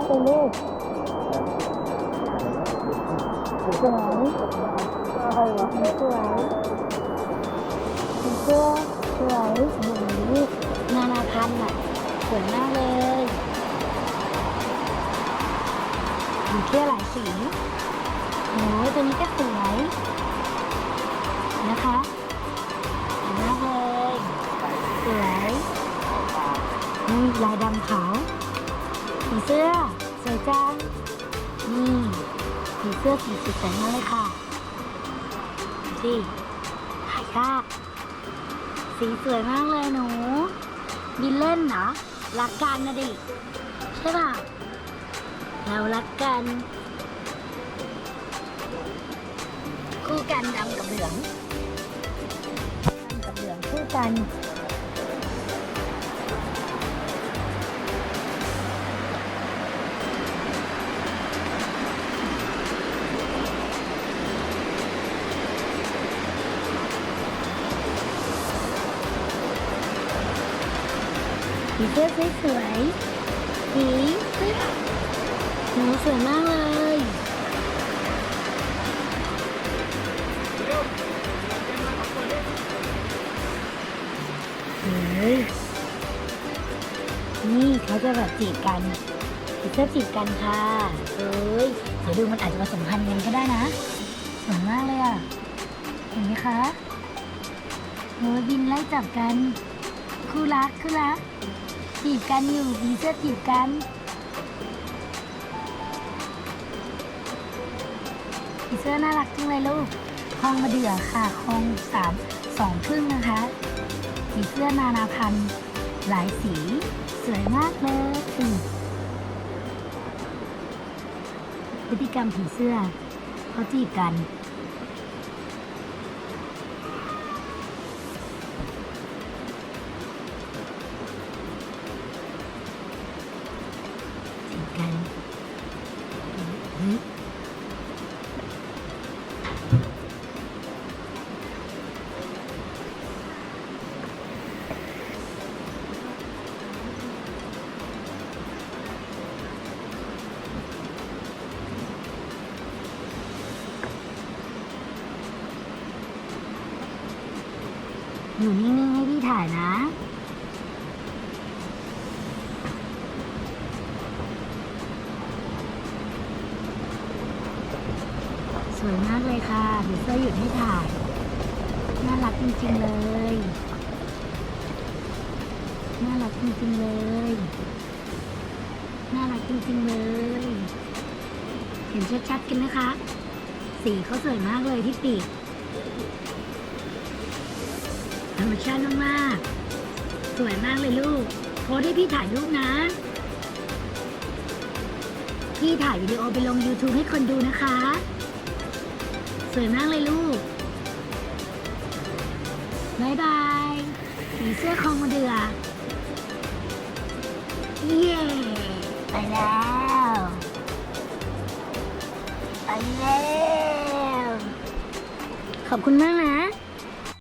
ากเลยลูกสวยอะไรวะสวยสวยสวยหนูนานาพันธุ์อะสวยมากเลยมีเที่ยวหลายสีโอ้ยตัวนี้ก็สวยนะคะสวยมากเลยสวยลายดำขาว ผีเสื้อสวยจังนี่ผีเสื้อสีสุดแสนมากเลยค่ะดูสิหายากสีสวยมากเลยหนูบินเล่นเหรอรักกันนะดิ ใช่ป่ะ เรารักกัน คู่กันดำกับเหลืองดำกับเหลืองคู่กัน สีเสื้อสวยๆสีเสื้อหนูสวยมากเลยเฮ้ยนี่เขาจะแบบจีบกันผีเสื้อจีบกันค่ะเอ้ยเดี๋ยวดูมันอาจจะผสมพันธุ์กันก็ได้นะสวยมากเลยอะ เห็นไหมคะโอ้ยบินไล่จับกัน คู่รักคู่รัก จีบกันอยู่ผีเสื้อจีบกัน ผีเสื้อน่ารักจังเลยลูกคลองมาเดือค่ะคลองสามสองครึ่งนะคะ ผีเสื้อนานาพันธุ์หลายสี สวยมากเลยพฤติกรรมผีเสื้อเขาจีบกัน อยู่นิ่งๆให้พี่ถ่ายนะ สวยมากเลยค่ะ เดี๋ยวเสื้อหยุดให้ถ่าย น่ารักจริงๆเลย น่ารักจริงๆเลย น่ารักจริงๆเลย เห็นชัดๆกันนะคะ สีเขาสวยมากเลยที่ปีก ธรรมชาติมากๆ สวยมากเลยลูก โพสให้พี่ถ่ายรูปนะ พี่ถ่ายวิดีโอไปลง YouTube ให้คนดูนะคะ สวยมากเลยลูกบายบายสีเสื้อคองมาเดือ เย้ไปแล้ว ไปแล้ว ขอบคุณมากนะ